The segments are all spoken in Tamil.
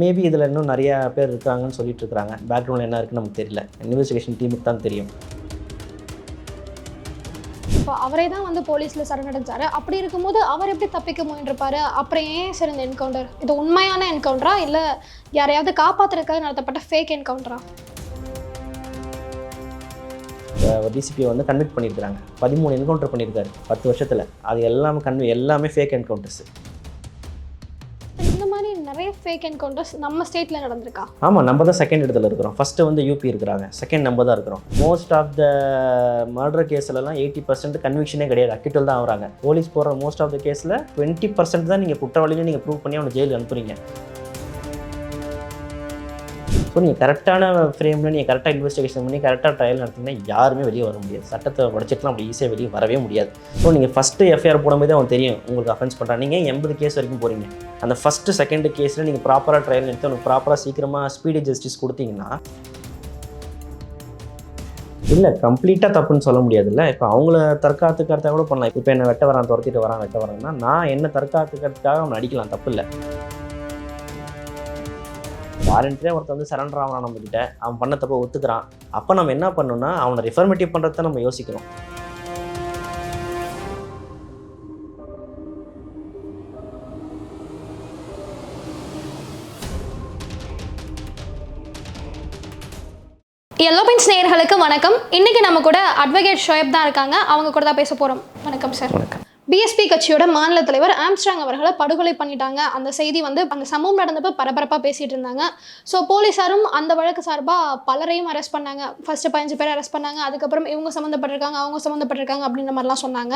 மேபி இதில் இன்னும் நிறைய பேர் இருக்காங்கன்னு சொல்லிட்டு இருக்காங்க பேக்ரவுண்டில் என்ன இருக்குன்னு நமக்கு தெரியல. இன்வெஸ்டிகேஷன் டீமுக்கு தான் தெரியும். இப்போ அவரே தான் வந்து போலீஸில் சரணடைஞ்சாரு. அப்படி இருக்கும்போது அவர் எப்படி தப்பிக்க முயன்றிருப்பாரு? அப்புறம் ஏன் சார் இந்த என்கவுண்டர் இது உண்மையான என்கவுண்டரா இல்லை யாரையாவது காப்பாத்துறதுக்காக நடத்தப்பட்ட ஃபேக் என்கவுண்டரா ஒரு டிசிபி வந்து கன்விக்ட் பண்ணியிருக்காங்க பதிமூணு என்கவுண்டர் பண்ணியிருக்காரு. பத்து வருஷத்தில். அது எல்லாமே கன்வி எல்லாமே ஃபேக் என்கவுண்டர்ஸ் நிறைய ஃபேக் என்கவுண்டர்ஸ் நம்ம ஸ்டேட்டில் நடந்திருக்கா? ஆமாம் நம்ம தான் செகண்ட் இடத்துல இருக்கிறோம். ஃபஸ்ட்டு வந்து யூபி இருக்கிறாங்க. செகண்ட் நம்ம தான் இருக்கிறோம். மோஸ்ட் ஆஃப் த மர்டர் கேஸ்லலாம் எயிட்டி பர்சன்ட் கன்விக்ஷனே கிடையாது. அக்கிட்டல் தான் ஆகுறாங்க. போலீஸ் போகிற மோஸ்ட் ஆஃப் த கேஸில் டுவெண்ட்டி பர்சன்ட் தான் நீங்கள் குற்றவாளின்னு நீங்கள் ப்ரூவ் பண்ணி அவனை ஜெயிலுக்கு அனுப்புறீங்க. ஸோ நீங்கள் கரெக்டான ஃப்ரேமில் நீங்கள் கரெக்டாக இன்வெஸ்டிகேஷன் பண்ணி கரெக்டாக ட்ரையல் நடத்திங்கன்னா யாருமே வெளியே வர முடியாது. சட்டத்தை உடச்சிட்டுலாம் அப்படி ஈஸியாக வெளியே வரவே முடியாது. ஸோ நீங்கள் ஃபஸ்ட்டு எஃப்ஐஆர் போடும்போது அவன் தெரியும் உங்களுக்கு அஃபென்ஸ் பண்ணுறான் நீங்கள் எண்பது கேஸ் வரைக்கும் போகிறீங்க அந்த ஃபஸ்ட்டு செகண்ட் கேஸில் நீங்கள் ப்ராப்பராக ட்ரையல் எடுத்து அவனுக்கு ப்ராப்பராக சீக்கிரமாக ஸ்பீடு ஜஸ்டிஸ் கொடுத்தீங்கன்னா இல்லை கம்ப்ளீட்டாக தப்புன்னு சொல்ல முடியாதுல்ல. இப்போ அவங்கள தற்காத்துக்கிறத கூட பண்ணலாம். இப்போ என்ன வெட்ட வரான் துரத்திட்டு வரான் வெட்ட வரான்னா நான் என்ன தற்காத்துக்கிறதுக்காக அவனை அடிக்கலாம் தப்பு இல்லை. வாரண்டியாக ஒருத்தன் வந்து சரண்டர் ஆகிறான் நம்மக்கிட்ட அவன் பண்ண தப்பை ஒத்துக்கிறான். அப்போ நம்ம என்ன பண்ணணும்னா அவனை ரிஃபர்மேட்டிவ் பண்ணுறத நம்ம யோசிக்கணும். எல்லோ பெயின்ஸ் நேயர்களுக்கு வணக்கம். இன்னைக்கு நம்ம கூட அட்வொகேட் ஷோயப் தான் இருக்காங்க. அவங்க கூட தான் பேச போகிறோம் வணக்கம் சார் வணக்கம். பிஎஸ்பி கட்சியோட மாநில தலைவர் ஆம்ஸ்ட்ராங் அவர்களை படுகொலை பண்ணிட்டாங்க. அந்த செய்தி வந்து அந்த சம்பவம் நடந்தப்போ பரபரப்பாக பேசிட்டு இருந்தாங்க. ஸோ போலீஸாரும் அந்த வழக்கு சார்பாக பலரையும் அரெஸ்ட் பண்ணாங்க. ஃபர்ஸ்ட் பதினஞ்சு பேர் அரெஸ்ட் பண்ணாங்க. அதுக்கப்புறம் இவங்க சம்மந்தப்பட்டிருக்காங்க அவங்க சம்மந்தப்பட்டிருக்காங்க அப்படின்ற மாதிரிலாம் சொன்னாங்க.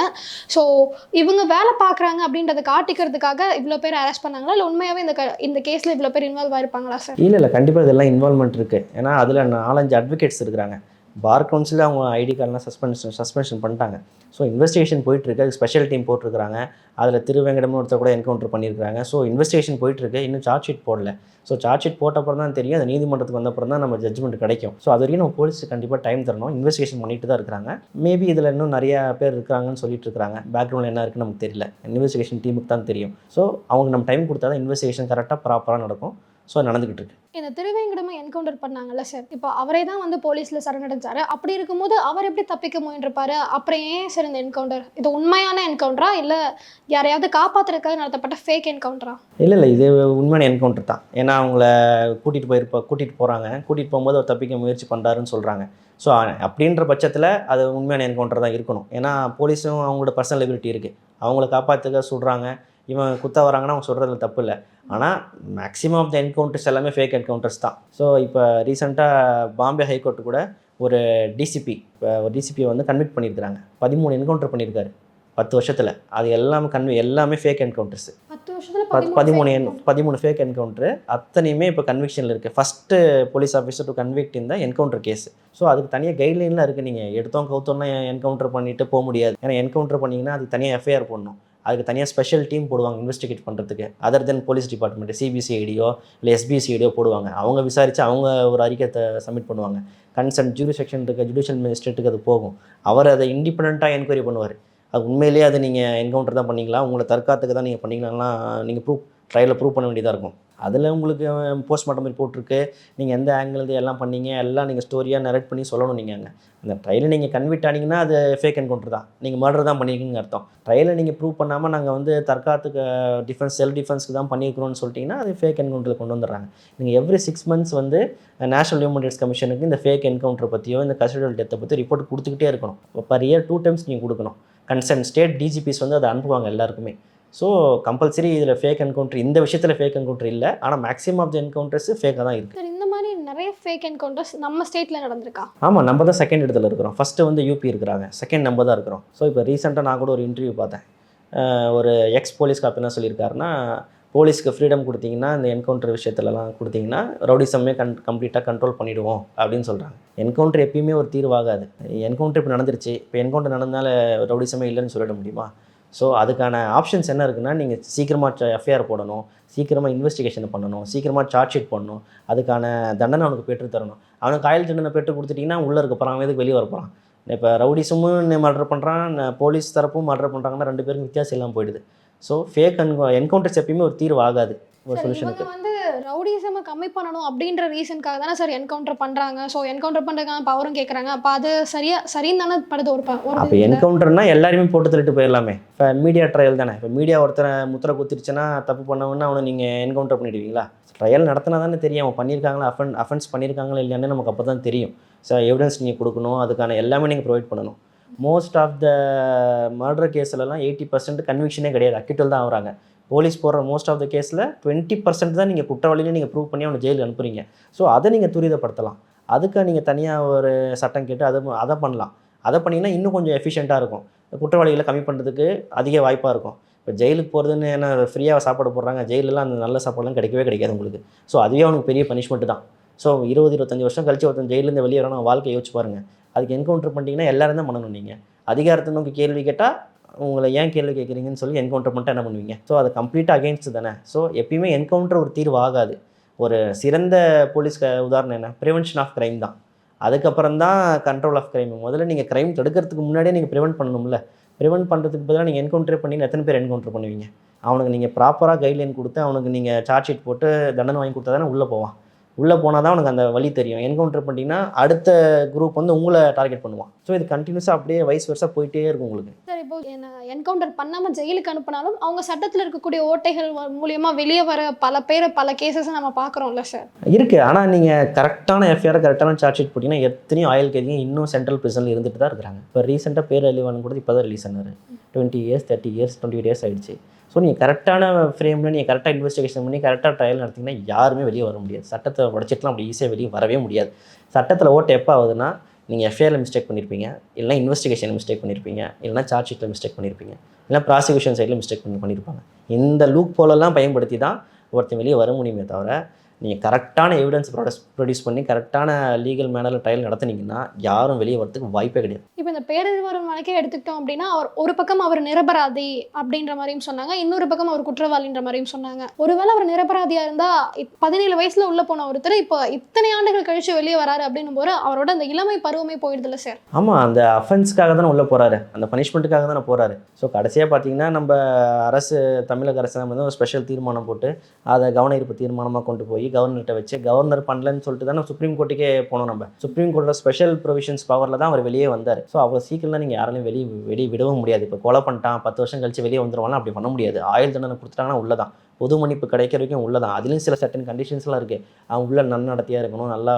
ஸோ இவங்க வேலை பார்க்குறாங்க அப்படின்றத காட்டிக்கிறதுக்காக இவ்வளோ பேர் அரெஸ்ட் பண்ணாங்களா? இல்லை உண்மையாகவே இந்த க- இந்த கேஸில் இவ்வளோ பேர் இன்வால்வ் ஆயிருப்பாங்களா சார் இல்லை இல்லை. கண்டிப்பாக இதெல்லாம் இன்வால்மெண்ட் இருக்குது ஏன்னா அதில் நாலஞ்சு அட்வொகேட்ஸ் இருக்கிறாங்க. பார் கவுன்சிலில் அவங்க ஐடி கார்டெலாம் சஸ்பென்ஷன் சஸ்பென்ஷன் பண்ணிட்டாங்க. ஸோ இன்வெஸ்டிகேஷன் போயிட்டுருக்கு. அதுக்கு ஸ்பெஷல் டீம் போட்டிருக்கிறாங்க. அதில் திருவேங்கடம்னு ஒருத்தர் கூட என்கவுண்டர் பண்ணியிருக்காங்க ஸோ இன்வெஸ்டிகேஷன் போயிட்டுருக்கு. இன்னும் சார்ஜ் ஷீட் போடல. ஸோ சார்ஜ் ஷீட் போட்டப்பறம் தான் தெரியும். அது நீதிமன்றத்துக்கு வந்தப்பறம் தான் நம்ம ஜட்ஜ்மெண்ட் கிடைக்கும். ஸோ அது வரைக்கும் நம்ம போலீஸ் கண்டிப்பாக டைம் தரணும். இன்வெஸ்டிகேஷன் பண்ணிட்டு தான் இருக்கிறாங்க. மேபி இதில் இன்னும் நிறையா பேர் இருக்காங்கன்னு சொல்லிட்டு இருக்காங்க பேக்ரவுண்டில் என்ன இருக்குன்னு நமக்கு தெரியல. இன்வெஸ்டிகேஷன் டீமுக்கு தான் தெரியும். ஸோ அவங்க நம்ம டைம் கொடுத்தா தான் இன்வெஸ்டிகேஷன் கரெக்டாக ப்ராப்பராக நடக்கும். ஸோ நடந்துக்கிட்டு இருக்கு. இந்த திருவேங்கடமை என்கவுண்டர் பண்ணாங்கல்ல சார் இப்போ அவரே தான் வந்து போலீஸில் சரணடைஞ்சாரு. அப்படி இருக்கும்போது அவர் எப்படி தப்பிக்க முயன்றிருப்பாரு? அப்புறம் ஏன் சார் இந்த என்கவுண்டர் இது உண்மையான என்கவுண்டரா இல்லை யாரையாவது காப்பாத்துறதுக்காக நடத்தப்பட்ட ஃபேக் என்கவுண்டரா இல்லை இல்லை இது உண்மையான என்கவுண்டர் தான். ஏன்னா அவங்கள கூட்டிகிட்டு போயிருப்ப கூட்டிகிட்டு போகிறாங்க கூட்டிகிட்டு போகும்போது அவர் தப்பிக்க முயற்சி பண்ணுறாருன்னு சொல்கிறாங்க ஸோ அப்படின்ற பட்சத்தில் அது உண்மையான என்கவுண்டர் தான் இருக்கணும். ஏன்னா போலீஸும் அவங்களோட பர்சனல் லிபிலிட்டி இருக்குது அவங்கள காப்பாற்றுக்க சொல்கிறாங்க இவன் குத்த வராங்கன்னா அவங்க சொல்கிறதுல தப்பு இல்லை. ஆனால் மேக்ஸிமம் ஆஃப் த என்கவுண்டர்ஸ் எல்லாமே ஃபேக் என்கவுண்டர்ஸ் தான். ஸோ இப்போ ரீசெண்டாக பாம்பே ஹைகோர்ட் கூட ஒரு டிசிபி ஒரு டிசிபியை வந்து கன்விக்ட் பண்ணியிருக்கிறாங்க பதிமூணு என்கவுண்டர் பண்ணியிருக்காரு பத்து வருஷத்தில். அது எல்லாமே கன்வி எல்லாமே ஃபேக் என்கவுண்டர்ஸ் பதிமூணு என். பதிமூணு ஃபேக் என்கவுண்டர் அத்தனையுமே இப்போ கன்விக்ஷனில் இருக்குது first police officer to convict இந்த என்கவுண்டர் கேஸ் ஸோ அதுக்கு தனியாக கைட்லைன்லாம் இருக்குது நீங்கள் எடுத்தோம் கவுத்தோம்னா என்கவுண்டர் பண்ணிட்டு போக முடியாது. ஏன்னா என்கவுண்டர் பண்ணிங்கன்னா அதுக்கு தனியாக எஃப்ஐஆர் போடணும். அதுக்கு தனியாக ஸ்பெஷல் டீம் போடுவாங்க இன்வெஸ்டிகேட் பண்ணுறதுக்கு அதர் தென் போலீஸ் டிபார்ட்மெண்ட் சிபிசிஐடியோ இல்லை எஸ்பிசிஐடியோ போடுவாங்க. அவங்க விசாரித்து அவங்க ஒரு அறிக்கையை சப்மிட் பண்ணுவாங்க. கன்சர்ன் ஜூரி செக்ஷன் இருக்க ஜுடிஷியல் மேஜிஸ்ட்ரேட்டுக்கு அது போகும். அவர் அதை இண்டிபெண்ட்டாக என்கொயரி பண்ணுவார். அது உண்மையிலேயே அது நீங்கள் என்கவுண்டர் தான் பண்ணிக்கலாம் உங்களை தற்காத்துக்கு தான் நீங்கள் பண்ணிக்கலாம்லாம் நீங்கள் ப்ரூவ் ட்ரையலில் ப்ரூவ் பண்ண வேண்டியதாக இருக்கும். அதில் உங்களுக்கு போஸ்ட்மார்ட்டம் ரிப்போர்ட் இருக்குது நீங்கள் எந்த ஆங்கிள் எல்லாம் பண்ணீங்க எல்லாம் நீங்கள் ஸ்டோரியாக நரேட் பண்ணி சொல்லணும் நீங்கள் அங்கே. அந்த ட்ரையலை நீங்கள் கன்விட் ஆனீங்கன்னா அது ஃபேக் என்கவுண்டர் தான். நீங்கள் மர்டர் தான் பண்ணியிருக்கீங்கன்னு அர்த்தம். ட்ரையலை நீங்கள் ப்ரூவ் பண்ணாமல் நாங்கள் வந்து தற்காத்துக்கு டிஃபென்ஸ் செல்ஃப் டிஃபென்ஸ்க்கு தான் பண்ணியிருக்கிறோம்னு சொல்லிட்டீங்கன்னா அது ஃபேக் என்கவுண்டரில் கொண்டு வந்துடுறாங்க. நீங்கள் எவ்ரி சிக்ஸ் மந்த்ஸ் வந்து நேஷனல் ஹியூமன் ரைட்ஸ் கமிஷனுக்கு இந்த ஃபேக் என்கவுண்டர் பற்றியோ இந்த கஸ்டடியல் டெத்தை பற்றி ரிப்போர்ட் கொடுத்துக்கிட்டே இருக்கணும். பர் இயர் டூ டைம்ஸ் நீங்கள் கொடுக்கணும். கன்சர்ன் ஸ்டேட் டிஜிபிஸ் வந்து அதை அனுப்புவாங்க எல்லாருக்குமே. ஸோ கம்பல்சரி இதில் ஃபேக் என்கவுண்டர் இந்த விஷயத்தில் ஃபேக் என்கவுண்டர் இல்லை. ஆனால் மேக்ஸிமம் ஆஃப் த என்கவுண்டர்ஸ் ஃபேக்காக தான் இருக்குது இந்த மாதிரி நிறைய ஃபேக் என்கவுண்டர்ஸ் நம்ம ஸ்டேட்டில் நடந்திருக்கா? ஆமாம் நம்ம தான் செகண்ட் இடத்துல இருக்கிறோம். ஃபஸ்ட்டு வந்து யூபி இருக்கிறாங்க. செகண்ட் நம்ம தான் இருக்கிறோம். ஸோ இப்போ ரீசெண்டாக நான் கூட ஒரு இன்டர்வியூ பார்த்தேன். ஒரு எக்ஸ் போலீஸ் காப்பி என்ன சொல்லியிருக்காருன்னா போலீஸ்க்கு ஃப்ரீடம் கொடுத்தீங்கன்னா இந்த என்கவுண்டர் விஷயத்துலலாம் கொடுத்தீங்கன்னா ரவுடிசமே கன் கம்ப்ளீட்டாக கண்ட்ரோல் பண்ணிடுவோம் அப்படின்னு சொல்கிறாங்க என்கவுண்டர் எப்பயுமே ஒரு தீர்வாகாது. என்கவுண்டர் இப்போ நடந்துருச்சு. இப்போ என்கவுண்டர் நடந்தனால ரவுடிசமே இல்லைன்னு சொல்லிட முடியுமா? ஸோ அதுக்கான ஆப்ஷன்ஸ் என்ன இருக்குன்னா நீங்கள் சீக்கிரமாக எஃப்ஐஆர் போடணும் சீக்கிரமாக இன்வெஸ்டிகேஷன் பண்ணணும் சீக்கிரமாக சார்ஜ் ஷீட் பண்ணணும் அதுக்கான தண்டனை அவனுக்கு பெற்று தரணும். அவனுக்கு காயல் தண்டனை பெற்று கொடுத்துட்டிங்கன்னா உள்ளே இருக்க போகிறான் எதுக்கு வெளியே வர போகிறான் இப்போ ரவுடிசமும் மர்டர் பண்ணுறான் போலீஸ் தரப்பும் மர்டர் பண்ணுறாங்கன்னா ரெண்டு பேருக்கும் வித்தியாசம் இல்லாமல் போயிடுது. ஸோ ஃபேக் என்கவுண்டர்ஸ் எப்பயுமே ஒரு தீர்வு ஆகாது ஒரு சொல்யூஷனுக்கு ரவுடிசமை கம்மி பண்ணணும் அப்படின்ற ரீசனுக்காக தானே சார் என்கவுண்டர் பண்றாங்க. ஸோ என்கவுண்டர் பண்றதுக்கான பவரும் கேட்குறாங்க அப்போ அது சரியா சரின்னு தானே படுது ஒரு அப்போ. என்கவுண்டர்னா எல்லாருமே போட்டு தள்ளிட்டு போயிடலாமே. இப்போ மீடியா ட்ரையல் தானே. இப்போ மீடியா ஒருத்தனை முத்திரை குத்திருச்சுன்னா தப்பு பண்ணவொன்னே அவனை நீங்கள் என்கவுண்டர் பண்ணிடுவீங்களா? ட்ரையல் நடத்தினா தானே தெரியும். அவன் பண்ணியிருக்காங்களா அஃபன் அஃபென்ஸ் பண்ணியிருக்காங்களா இல்லையானே நமக்கு அப்போ தான் தெரியும். ஸோ எவிடன்ஸ் நீங்கள் கொடுக்கணும். அதுக்கான எல்லாமே நீங்கள் ப்ரொவைட் பண்ணணும். மோஸ்ட் ஆஃப் த மர்டர் கேஸ்லலாம் எயிட்டி பர்சன்ட் கன்விக்ஷனே கிடையாது. அக்கிட்டல் தான் ஆகுறாங்க. போலீஸ் போடுற மோஸ்ட் ஆஃப் த கேஸில் டுவெண்ட்டி பர்சன்ட் தான் நீங்கள் குற்றவாளியில் நீங்கள் ப்ரூவ் பண்ணி அவனை ஜெயிலுக்கு அனுப்புறீங்க. ஸோ அதை நீங்கள் துரிதப்படுத்தலாம். அதுக்கு நீங்கள் தனியாக ஒரு சட்டம் கேட்டு அதை அதை பண்ணலாம். அதை பண்ணிங்கன்னா இன்னும் கொஞ்சம் எஃபிஷியண்ட்டாக இருக்கும். குற்றவாளிகளை கம்மி பண்ணுறதுக்கு அதிக வாய்ப்பாக இருக்கும். இப்போ ஜெயிலுக்கு போகிறதுன்னு என்ன ஃப்ரீயாக சாப்பாடு போடுறாங்க. ஜெயிலெலாம் அந்த நல்ல சாப்பாடுலாம் கிடைக்கவே கிடைக்காது உங்களுக்கு. ஸோ அதுவே அவனுக்கு பெரிய பனிஷ்மெண்ட்டு தான். ஸோ இருபது இருபத்தஞ்சு வருஷம் கழிச்சு ஒருத்தன் ஜெயிலேருந்து வெளியே வரணும் அவன் யோசிச்சு பாருங்க. அதுக்கு என்கவுண்டர் பண்ணிட்டீங்கன்னா எல்லாரும் தான் பண்ணணும் நீங்கள் அதிகாரத்தை நோக்கி கேள்வி கேட்டால் உங்களை ஏன் கேள்வி கேட்குறீங்கன்னு சொல்லி என்கவுண்டர் பண்ணிட்டு என்ன பண்ணுவீங்க? ஸோ அது கம்ப்ளீட்டாக அகேன்ஸ்ட் தானே. ஸோ எப்பயுமே என்கவுண்டர் ஒரு தீர்வு ஆகாது. ஒரு சிறந்த போலீஸ் க- உதாரணம் என்ன? ப்ரிவென்ஷன் ஆஃப் க்ரைம் தான். அதுக்கப்புறம் தான் கண்ட்ரோல் ஆஃப் க்ரைம் முதல்ல நீங்கள் க்ரைம் தடுக்கிறதுக்கு முன்னாடியே நீங்கள் ப்ரிவென்ட் பண்ணணும்ல. ப்ரிவென்ட் பண்ணுறதுக்கு பதிலாக நீங்கள் என்கவுண்டர் பண்ணி எத்தனை பேர் என்கவுண்டர் பண்ணுவீங்க? அவனுக்கு நீங்கள் ப்ராப்பராக கைட்லைன் கொடுத்து அவனுக்கு நீங்கள் சார்ஜ் ஷீட் போட்டு தண்டனை வாங்கி கொடுத்தா தானே உள்ளே போவான். உள்ளே போனால் தான் அவனுக்கு அந்த வழி தெரியும். என்கவுண்டர் பண்ணிட்டீங்கன்னா அடுத்த குரூப் வந்து உங்களை டார்கெட் பண்ணுவான். ஸோ இது கண்டினியூஸாக அப்படியே வயசு வருஷம் போயிட்டே இருக்கும் உங்களுக்கு. சார் இப்போ என்ன என்கவுண்டர் பண்ணாம ஜெயிலுக்கு அனுப்புனாலும் அவங்க சட்டத்தில் இருக்கக்கூடிய ஓட்டைகள் வ- மூலியமா வெளியே வர பல பேர் பல கேசஸ் நம்ம பார்க்குறோம்ல சார் இருக்குது ஆனால் நீங்கள் கரெக்டான எஃப்ஐஆர் கரெக்டான சார்ஜ் ஷீட் போட்டிங்கன்னா எத்தனையோ ஆயில் கைதிங்க இன்னும் சென்ட்ரல் ப்ரிசனில் இருந்துட்டு தான் இருக்கிறாங்க. இப்போ ரீசெண்டாக பேர் அழிவானு கூட இப்போ தான் ரிலீஸ் ஆனார் twenty years thirty years twenty years ஆயிடுச்சு. ஸோ நீங்கள் கரெக்டான ஃப்ரேமில் நீங்கள் கரெக்டாக இன்வெஸ்டிகேஷன் பண்ணி கரெக்டாக ட்ரையல் நடத்திங்கன்னா யாருமே வெளியே வர முடியாது. சட்டத்தை உடச்சிட்டுலாம் அப்படி ஈஸியாக வெளியே வரவே முடியாது. சட்டத்தில் ஓட்டு எப்போ ஆகுதுன்னா நீங்கள் எஃப்ஐஆரில் மிஸ்டேக் பண்ணியிருப்பீங்க இல்லைனா இன்வெஸ்டிகேஷன் மிஸ்டேக் பண்ணியிருப்பீங்க இல்லைனா சார்ஜ் ஷீட்டில் மிஸ்டேக் பண்ணியிருப்பீங்க இல்லை ப்ராசிக்யூஷன் சைடில் மிஸ்டேக் பண்ணி பண்ணியிருப்பாங்க இந்த லூக் போலெல்லாம் பயன்படுத்தி தான் ஒருத்தன் வெளியே வர முடியுமே தவிர நீங்கள் கரெக்டான எவிடன்ஸ் ப்ரொடஸ் ப்ரொடியூஸ் பண்ணி கரெக்டான லீகல் மேனரில் ட்ரையல் நடத்துனீங்கன்னா யாரும் வெளியே வரதுக்கு வாய்ப்பே கிடையாது. இப்போ இந்த பேரறிவாளன் வழக்கே எடுத்துக்கிட்டோம் அப்படின்னா அவர் ஒரு பக்கம் அவர் நிரபராதி அப்படின்ற மாதிரியும் சொன்னாங்க இன்னொரு பக்கம் அவர் குற்றவாளின்ற மாதிரியும் சொன்னாங்க. ஒருவேளை அவர் நிரபராதியா இருந்தா இப்- பதினேழு வயசுல உள்ள போன ஒருத்தர் இப்போ இத்தனை ஆண்டுகள் கழிச்சு வெளியே வராரு அப்படின்னும் போது அவரோட அந்த இளமை பருவமே போயிடுதுல சார் ஆமாம் அந்த அஃபென்ஸ்க்காக தானே உள்ளே போகிறாரு அந்த பனிஷ்மெண்ட்டுக்காக தானே போகிறாரு ஸோ கடைசியாக பார்த்தீங்கன்னா நம்ம அரசு தமிழக அரசு வந்து ஒரு ஸ்பெஷல் தீர்மானம் போட்டு அதை கவன ஈர்ப்பு தீர்மானமாக கொண்டு போய் கவர்னர்கிட்ட வச்சு கவர்னர் பண்ணலன்னு சொல்லிட்டு தானே சுப்ரீம் கோர்ட்டுக்கே போனோம் நம்ம. சுப்ரீம் கோர்ட்டோட ஸ்பெஷல் ப்ரொவிஷன்ஸ் பவரில் தான் அவர் வெளியே வந்தார். ஸோ அவ்வளோ சீக்கிரம்லாம் நீங்கள் யாராலையும் வெளியே வெளியே விடவும் முடியாது. இப்போ கொலை பண்ணிட்டான் பத்து வருஷம் கழிச்சு வெளியே வந்துருவாங்க அப்படி பண்ண முடியாது. ஆயுள் தண்டனை கொடுத்துட்டாங்கன்னா உள்ளதான். பொது மன்னிப்பு கிடைக்கிற வரைக்கும் உள்ளதான். அதுலேயும் சில சட்டன் கண்டிஷன்ஸ்லாம் இருக்குது அவன் உள்ள நன்னடத்தையாக இருக்கணும் நல்லா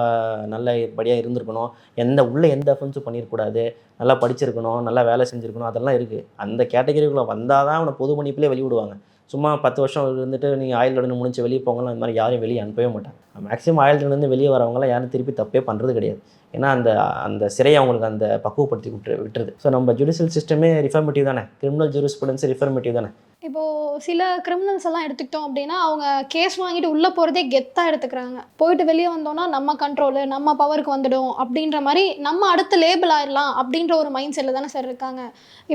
நல்ல படியாக இருந்திருக்கணும். எந்த உள்ளே எந்த அஃபென்ஸும் பண்ணியிருக்கூடாது நல்லா படிச்சிருக்கணும் நல்லா வேலை செஞ்சுருக்கணும் அதெல்லாம் இருக்குது அந்த கேட்டகரிக்குள்ளே வந்தால் தான் அவனை பொது மன்னிப்புலேயே வெளிய விடுவாங்க. சும்மா பத்து வருஷம் இருந்துட்டு நீங்கள் ஆயுள் உடனே முடிஞ்சு வெளியே போங்கலாம். அந்த மாதிரி யாரையும் வெளியே அனுப்பவே மாட்டாங்க. மேக்ஸிமம் ஆயுள் தண்டனை வெளியே வரவங்களாம் யாரும் திருப்பி தப்பே பண்ணுறது கிடையாது. ஏன்னா அந்த அந்த சிறையை அவங்களுக்கு அந்த பக்குவப்படுத்தி விட்டு விட்டுருது. ஸோ நம்ம ஜுடிஷியல் சிஸ்டமே ரிஃபர்மேட்டிவ் தானே? கிரிமினல் ஜூரிஸ்புடன்ஸ் ரிஃபர்மேட்டிவ் தானே? இப்போ சில கிரிமினல்ஸ் எல்லாம் எடுத்துக்கிட்டோம் அப்படின்னா அவங்க கேஸ் வாங்கிட்டு உள்ள போறதே கெத்தா எடுத்துக்கிறாங்க. போயிட்டு வெளியே வந்தோம்னா நம்ம கண்ட்ரோலு நம்ம பவருக்கு வந்துடும் அப்படின்ற மாதிரி நம்ம அடுத்த லேபிள் ஆயிடலாம் அப்படின்ற ஒரு மைண்ட் செட்டில் தானே சார் இருக்காங்க.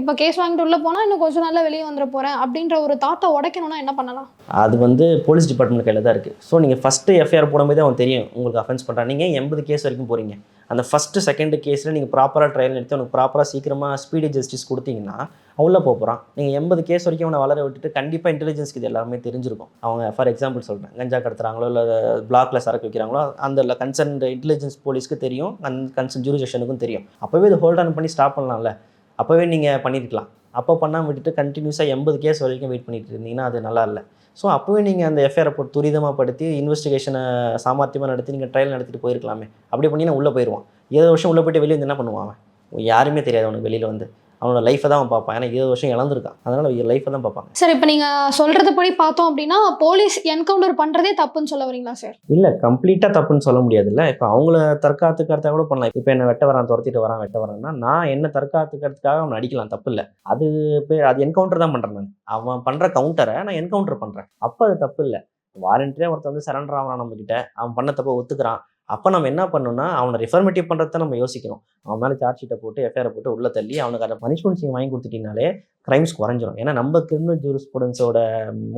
இப்போ கேஸ் வாங்கிட்டு உள்ள போனா இன்னும் கொஞ்சம் நாள்ல வெளியே வந்துட போறேன் அப்படின்ற ஒரு தாட்டை உடைக்கணும்னா என்ன பண்ணலாம்? அது வந்து போலீஸ் டிபார்ட்மெண்ட் கையில் தான் இருக்குது ஸோ நீங்கள் ஃபஸ்ட்டு எஃப்ஐஆர் போடும்போதே அவன் தெரியும் உங்களுக்கு அஃபென்ஸ் பண்ணுறான் நீங்கள் எண்பது கேஸ் வரைக்கும் போகிறீங்க அந்த ஃபஸ்ட்டு செகண்ட் கேஸில் நீங்கள் ப்ராப்பராக ட்ரையல் எடுத்து அவனுக்கு ப்ராப்பராக சீக்கிரமாக ஸ்பீடு ஜஸ்டிஸ் கொடுத்தீங்கன்னா உள்ளே போகிறான் நீங்கள் எண்பது கேஸ் வரைக்கும் அவனை வளர விட்டுட்டு கண்டிப்பாக இன்டெலிஜென்ஸ்க்கு இது எல்லாமே தெரிஞ்சிருக்கும். அவங்க ஃபார் எக்ஸாம்பிள் சொல்கிறேன் கஞ்சா கடத்துறாங்களோ இல்லை பிளாக்ல சரக்கு வைக்கிறாங்களோ அந்த கன்சர்ன் இன்டெலிஜென்ஸ் போலீஸ்க்கு தெரியும் அந் கன்சர்ன் ஜூரிசேஷனுக்கும் தெரியும். அப்போவே இது ஹோல்ட் ஆன் பண்ணி ஸ்டாப் பண்ணலாம்ல. அப்போவே நீங்கள் பண்ணியிருக்கலாம் அப்போ பண்ணாமல் விட்டுட்டு கண்டினியூஸாக எண்பது கேஸ் வரைக்கும் வெயிட் பண்ணிட்டு இருந்தீங்கன்னா அது நல்லா இல்லை. ஸோ அப்போவே நீங்கள் அந்த எஃப்ஐஆரை போட்டு துரிதமாக படுத்தி இன்வெஸ்டிகேஷனை சாமர்த்தியமாக நடத்தி நீங்கள் ட்ரையல் நடத்திட்டு போயிருக்கலாமே. அப்படி பண்ணினா உள்ளே போயிடுவான் ஏழு வருஷம் உள்ளே போயிட்டு வெளியே வந்து என்ன பண்ணுவான் யாருமே தெரியாது அவனுக்கு வெளியில் வந்து. அவனோட லைஃப்பை தான் அவன் பார்ப்பான். ஏன்னா ஏழு வருஷம் இழந்திருக்கான். அதனால் லைஃப்பை தான் பார்ப்பாங்க. சார் இப்போ நீங்க சொல்றது படி பார்த்தோம் அப்படின்னா போலீஸ் என்கவுண்டர் பண்றதே தப்புன்னு சொல்ல வரீங்களா சார் இல்லை கம்ப்ளீட்டாக தப்புன்னு சொல்ல முடியாதுல்ல. இப்போ அவங்கள தற்காத்துக்கிறதா கூட பண்ணலாம். இப்போ என்ன வெட்ட வரான் துரத்திட்டு வரான் வெட்ட வரான்னா நான் என்ன தற்காத்துக்கிறதுக்காக அவனை அடிக்கலாம் தப்பு இல்லை. அது பேர் அது என்கவுண்டர் தான் பண்ணுறேன் நான். அவன் பண்ணுற கவுண்டரை நான் என்கவுண்டர் பண்ணுறேன் அப்போ அது தப்பு இல்லை. வாரண்டியாக ஒருத்தன் வந்து சரண்டர் ஆகிறான் நம்மக்கிட்ட அவன் பண்ண தப்பை ஒத்துக்கிறான். அப்போ நம்ம என்ன பண்ணணும்னா அவனை ரிஃபர்மேட்டிவ் பண்ணுறத நம்ம யோசிக்கணும். அவன் மேலே சார்ஜ் ஷீட்டை போட்டு எஃப்ஐஆர் போட்டு உள்ளே தள்ளி அவனுக்கு அதை பனிஷ்மெண்ட்ஸ் நீங்கள் வாங்கி கொடுத்துட்டீங்கனாலே க்ரைம்ஸ் குறைஞ்சிரும். ஏன்னா நம்ம கிரிமினல் ஜூரிஸ்புடன்ஸோட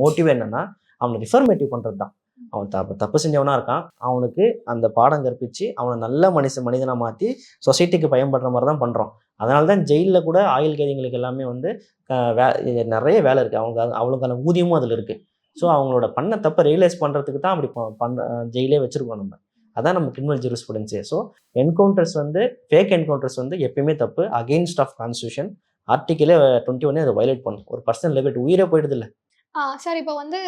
மோட்டிவ் என்னென்னா அவனை ரிஃபர்மேட்டிவ் பண்ணுறது தான் அவன் தப்பு தப்பு செஞ்சவனாக இருக்கான். அவனுக்கு அந்த பாடம் கற்பித்து அவனை நல்ல மனுஷ மனிதனாக மாற்றி சொசைட்டிக்கு பயன்படுற மாதிரி தான் பண்ணுறோம் அதனால தான் ஜெயிலில் கூட ஆயுள் கைதிகளுக்கு எல்லாமே வந்து வே நிறைய வேலை இருக்குது அவங்க அவங்களுக்கான ஊதியமும் அதில் இருக்குது ஸோ அவங்களோட பண்ண தப்பை ரியலைஸ் பண்ணுறதுக்கு தான் அப்படி பண்ண ஜெயிலே வச்சுருக்கோம் நம்ம. அதான் நம்ம கிரிமினல் ஜூரிஸ்புடன்ஸே ஸோ என்கவுண்டர்ஸ் வந்து ஃபேக் என்கவுண்டர்ஸ் வந்து எப்பயுமே தப்பு. அகெயின்ஸ்ட் ஆஃப் கான்ஸ்டியூஷன் ஆர்டிக்கலே டுவெண்ட்டி ஒன்னே அதை வயலேட் பண்ணும் ஒரு பர்சன் லிபர்ட்டி உயிரே போயிடுது இல்லை. சார் இப்போ வந்து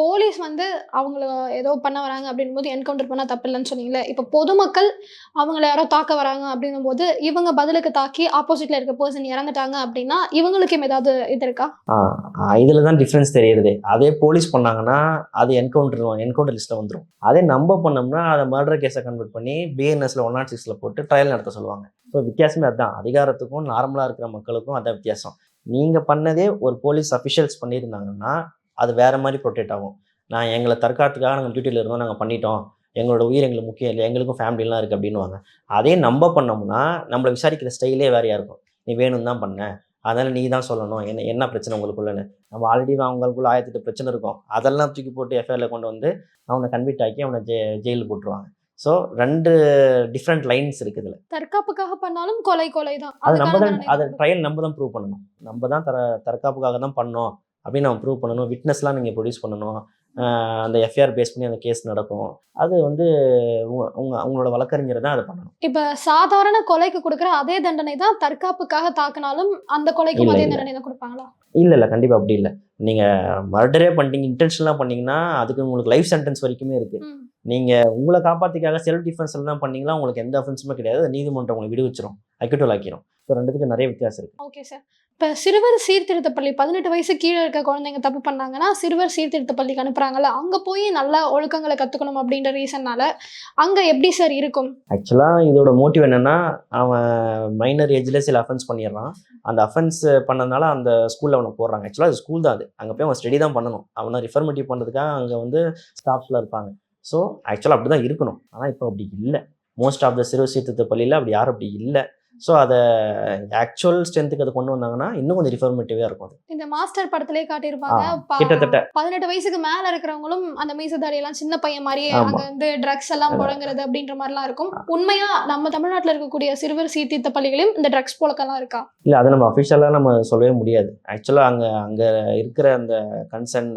போலீஸ் வந்து அவங்கள ஏதோ பண்ண வராங்க அப்படின்னும் போது என்கவுண்டர் பண்ணால் தப்பு இல்லைன்னு சொன்னீங்களே இப்போ பொதுமக்கள் அவங்கள யாரோ தாக்க வராங்க அப்படின்னும் போது இவங்க பதிலுக்கு தாக்கி ஆப்போசிட்ல இருக்க பர்சன் இறந்துட்டாங்க அப்படின்னா இவங்களுக்கும் ஏதாவது இது இருக்கா? இதில் தான் டிஃப்ரென்ஸ் தெரியுது அதே போலீஸ் பண்ணாங்கன்னா அது என்கவுண்டர் என்கவுண்டர் லிஸ்ட்டில் வந்துடும் அதே நம்ம பண்ணோம்னா அதை மர்டர் கேஸை கன்வெர்ட் பண்ணி பிஎன்எஸ்ல ஒன் நாட் சிக்ஸில் போட்டு ட்ரையல் நடத்த சொல்லுவாங்க. ஸோ வித்தியாசமே அதுதான் அதிகாரத்துக்கும் நார்மலாக இருக்கிற மக்களுக்கும் அதான் வித்தியாசம். நீங்கள் பண்ணதே ஒரு போலீஸ் அஃபிஷியல்ஸ் பண்ணியிருந்தாங்கன்னா அது வேறு மாதிரி ப்ரொடெக்ட் ஆகும். நான் எங்களை தற்காத்துக்காக நாங்கள் டியூட்டியில் இருந்தோம் நாங்கள் பண்ணிட்டோம். எங்களோட உயிர் எங்களுக்கு முக்கியம் இல்லை எங்களுக்கும் ஃபேமிலிலாம் இருக்குது அப்படின்னுவாங்க. அதே நம்ம பண்ணோம்னா நம்மளை விசாரிக்கிற ஸ்டைலே வேறையாக இருக்கும். நீ வேணும் தான் பண்ண. அதனால் நீ தான் சொல்லணும். என்ன என்ன பிரச்சனை உங்களுக்குள்ளன்னு. நம்ம ஆல்ரெடி அவங்களுக்குள்ள ஆயிரத்தெட்டு பிரச்சனை இருக்கும். அதெல்லாம் தூக்கி போட்டு எஃப்ஐஆரில் கொண்டு வந்து அவனை கன்விக்ட் ஆக்கி அவனை ஜெ ஜெயிலில் போட்டுருவாங்க. ஸோ ரெண்டு டிஃப்ரெண்ட் லைன்ஸ் இருக்குது இதில் தற்காப்புக்காக பண்ணாலும் கொலை கொலை தான் அது நம்ம தான் அதை ட்ரையல் நம்ம தான் ப்ரூவ் பண்ணணும். நம்ம தான் தர தற்காப்புக்காக தான் பண்ணோம் அப்படின்னு நம்ம ப்ரூவ் பண்ணணும். விட்னஸ்லாம் நீங்கள் ப்ரொடியூஸ் பண்ணணும். அந்த எஃப்ஐஆர் பேஸ் பண்ணி அந்த கேஸ் நடக்கும். அது வந்து உங்க அவங்களோட வழக்கறிஞர் தான் அதை பண்ணணும். இப்ப சாதாரண கொலைக்கு கொடுக்குற அதே தண்டனை தான் தற்காப்புக்காக தாக்கினாலும் அந்த கொலைக்கும் இல்ல, அதே. தண்டனை தான் கொடுப்பாங்களா? இல்லை இல்லை. கண்டிப்பாக அப்படி இல்லை. நீங்கள் மர்டரே பண்ணிட்டீங்க. இன்டென்ஷனலாக பண்ணீங்கன்னா அதுக்கு உங்களுக்கு லைஃப் சென்டென்ஸ் வரைக்குமே இருக்குது. நீங்கள் உங்களை காப்பாற்றிக்காக செல்ஃப் டிஃபென்ஸில் தான் பண்ணீங்களா? உங்களுக்கு எந்த அஃபென்ஸுமே கிடையாது. நீதிமன்றம் உங்களை விடுவிச்சிரும். அக்யூட்டல் ஆக்கிரும். ஸோ ரெண்டுத்துக்கு நிறைய வித்தியாசம் இருக்குது ஓகே சார் இப்போ சிறுவர் சீர்திருத்த பள்ளி பதினெட்டு வயசு கீழே இருக்க குழந்தைங்க தப்பு பண்ணாங்கன்னா சிறுவர் சீர்திருத்த பள்ளிக்கு அனுப்புறாங்கல்ல அங்கே போய் நல்ல ஒழுக்கங்களை கற்றுக்கணும் அப்படின்ற ரீசன்னால அங்கே எப்படி சார் இருக்கும்? ஆக்சுவலாக இதோட மோட்டிவ் என்னென்னா அவன் மைனர் ஏஜில் சில அஃபென்ஸ் பண்ணிடுறான். அந்த அஃபென்ஸ் பண்ணதுனால அந்த ஸ்கூலில் அவனை போடுறாங்க. ஆக்சுவலாக அது ஸ்கூல் தான் அது. அங்கே போய் அவன் ஸ்டடி தான் பண்ணணும். அவனை ரிஃபர்மேட்டிவ் பண்ணுறதுக்காக அங்கே வந்து ஸ்டாஃப்ஸ்லாம் இருப்பாங்க. ஸோ ஆக்சுவலாக அப்படி தான் இருக்கணும். ஆனால் இப்போ அப்படி இல்லை. மோஸ்ட் ஆஃப் த சிறு சீர்திருத்த பள்ளியில் அப்படி யாரும் அப்படி இல்லை. ஸோ அதை ஆக்சுவல் ஸ்ட்ரென்த்துக்கு அதை கொண்டு வந்தாங்கன்னா இன்னும் கொஞ்சம் ரிஃபர்மேட்டிவாக இருக்கும் அது. இந்த மாஸ்டர் படத்திலே காட்டியிருப்பாங்க கிட்டத்தட்ட. பதினெட்டு வயசுக்கு மேல இருக்கிறவங்களும் அந்த மீசதாடி எல்லாம் சின்ன பையன் மாதிரியே. அங்க வந்து ட்ரக்ஸ் எல்லாம் புழங்குறது அப்படின்ற மாதிரிலாம் இருக்கும். உண்மையா நம்ம தமிழ்நாட்டுல இருக்கக்கூடிய சிறுவர் சீர்திருத்த பள்ளிகளையும் இந்த ட்ரக்ஸ் புழக்கெல்லாம் இருக்கா? இல்லை அதை நம்ம அஃபிஷியலாக நம்ம சொல்லவே முடியாது. ஆக்சுவலாக அங்கே அங்கே இருக்கிற அந்த கன்சர்ன்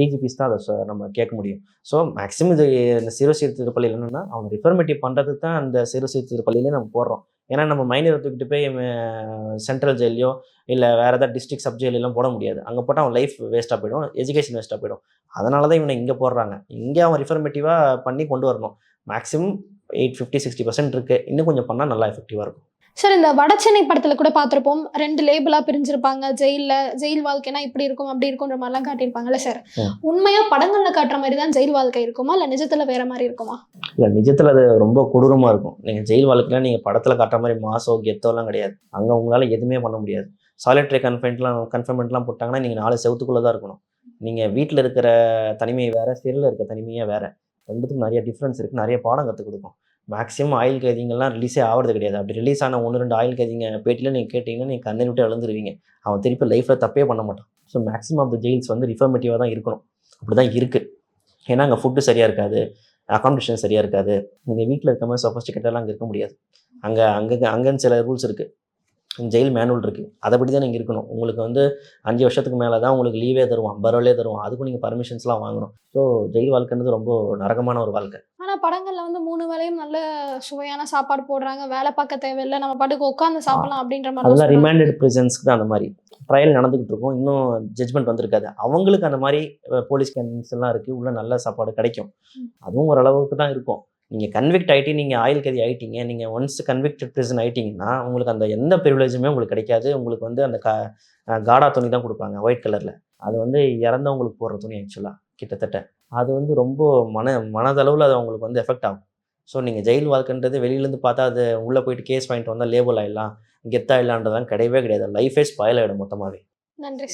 டிஜிபிஸ் தான் அதை நம்ம கேட்க முடியும். ஸோ மேக்ஸிமம் இது இந்த சிறு சீர்திருத்த பள்ளியில் என்னென்னா அவங்க ரிஃபர்மேட்டிவ் பண்ணுறதுக்கு தான் அந்த சிறு சீர்திருத்த பள்ளியிலே நம்ம போடுறோம். ஏன்னா நம்ம மைனரை தூக்கிட்டு போய் சென்ட்ரல் ஜெயிலையோ இல்லை வேறு ஏதாவது டிஸ்ட்ரிக் சப் ஜெயிலெலாம் போட முடியாது. அங்கே போட்டால் அவன் லைஃப் வேஸ்ட்டாக போயிடும் எஜுகேஷன் வேஸ்ட்டாக போயிடும். அதனால தான் இவனை இங்கே போடுறாங்க. இங்கே அவன் ரிஃபர்மேட்டிவாக பண்ணி கொண்டு வரணும். Maximum eight fifty sixty percent இருக்குது இன்னும் கொஞ்சம் பண்ணால் நல்லா எஃபெக்டிவாக இருக்கும். சார் இந்த வடசென்னை படத்துல கூட பார்த்திருப்போம் ரெண்டு லேபிளா பிரிஞ்சிருப்பாங்க. ஜெயில்ல ஜெயில் வாழ்க்கைனா இப்படி இருக்கும் அப்படி இருக்கும்ன்ற மாதிரிலாம் காட்டியிருப்பாங்கல்ல சார் ம். உண்மையா படங்கள்ல காட்டுற மாதிரி தான் ஜெயில் வாழ்க்கை இருக்குமா? இல்ல நிஜத்துல வேற மாதிரி இருக்குமா? இல்லை நிஜத்தில் அது ரொம்ப கொடூரமாக இருக்கும். நீங்கள் ஜெயில் வாழ்க்கையில் நீங்கள் படத்தில் காட்டுற மாதிரி மாசோ கெத்தோலாம் கிடையாது. அங்கே உங்களால் எதுவுமே பண்ண முடியாது. சாலிட்ரி கன்ஃபைன்ட்லாம் கன்ஃபைன்மெண்ட்லாம் போட்டாங்கன்னா நீங்கள் நாலு செவத்துக்குள்ளே தான் இருக்கணும். நீங்கள் வீட்டில் இருக்கிற தனிமை வேறு சிறையில் இருக்க தனிமையாக வேறு. ரெண்டுத்துக்கும் நிறைய டிஃப்ரென்ஸ் இருக்குது நிறைய பாடம் கற்றுக் கொடுக்கும். மேக்ஸிமம் ஆயில் கைதிங்கெல்லாம் ரிலீஸே ஆகிறது கிடையாது. அப்படி ரிலீஸ் ஆன ஒன்று ரெண்டு ஆயில் கைதிங்க பேட்டியில் நீங்கள் கேட்டிங்கன்னா நீங்கள் கண்ணை விட்டு எழுந்துருவீங்க. அவன் திருப்பி லைஃப்பில் தப்பே பண்ண மாட்டான். So maximum of the jails வந்து ரிஃபர்மேட்டிவாக தான் இருக்கணும். அப்படி தான் இருக்குது ஏன்னா அங்கே ஃபுட்டு சரியாக இருக்காது. அகாமடேஷன் சரியாக இருக்காது. நீங்கள் வீட்டில் இருக்க மாதிரி சொஃபஸ்டிகேட்டெல்லாம் அங்கே இருக்க முடியாது. அங்கே அங்கே அங்கேன்னு சில ரூல்ஸ் இருக்குது ஜெயில் மேனுவல் இருக்குது அதைப்படி தான் நீங்கள் இருக்கணும். உங்களுக்கு வந்து அஞ்சு வருஷத்துக்கு மேலே தான் உங்களுக்கு லீவே தருவான் பரோலே தருவான். அதுக்கும் நீங்கள் பர்மிஷன்ஸ்லாம் வாங்கணும். ஸோ ஜெயில் வாழ்க்கைன்றது ரொம்ப நரகமான ஒரு வாழ்க்கை. ஆனா படங்கள்ல வந்து மூணு வேளையும் நல்ல சுவையான சாப்பாடு போடுறாங்க. வேலை பார்க்க தேவையில்லை. நம்ம பாட்டுக்கு உட்காந்து சாப்பிடலாம் அப்படின்ற மாதிரி அதெல்லாம் ரிமாண்டட் ப்ரிசன்ஸ்க்கு தான் அந்த மாதிரி. ட்ரையல் நடந்துகிட்டு இருக்கும். இன்னும் ஜட்ஜ்மெண்ட் வந்திருக்காது. அவங்களுக்கு அந்த மாதிரி போலீஸ் கேன்ஸ் எல்லாம் இருக்குது உள்ள நல்ல சாப்பாடு கிடைக்கும். அதுவும் ஓரளவுக்கு தான் இருக்கும். நீங்கள் கன்விக்ட் ஆகிட்டு நீங்கள் ஆயில் கதி ஆகிட்டீங்க நீங்கள் ஒன்ஸ் கன்விக்டட் பிரிசன் ஆகிட்டிங்கன்னா உங்களுக்கு அந்த எந்த ப்ரிவிலேஜுமே உங்களுக்கு கிடைக்காது. உங்களுக்கு வந்து அந்த கா காடா துணி தான் கொடுப்பாங்க ஒயிட் கலரில் அது வந்து இறந்தவங்களுக்கு போடுற துணி ஆக்சுவலாக கிட்டத்தட்ட. அது வந்து ரொம்ப மன மனதளவில் அது அவங்களுக்கு வந்து எஃபெக்ட் ஆகும். ஸோ நீங்கள் ஜெயில் வாழ்க்கைன்றது வெளியிலேருந்து பார்த்தா அது உள்ளே போயிட்டு கேஸ் வாங்கிட்டு வந்தால் லேபிள் ஆகிடலாம் கெத்தாக இல்லான்றதான் கிடையவே கிடையாது. லைஃபே ஸ்பாயில் ஆகிடும் மொத்தமாகவே நன்றி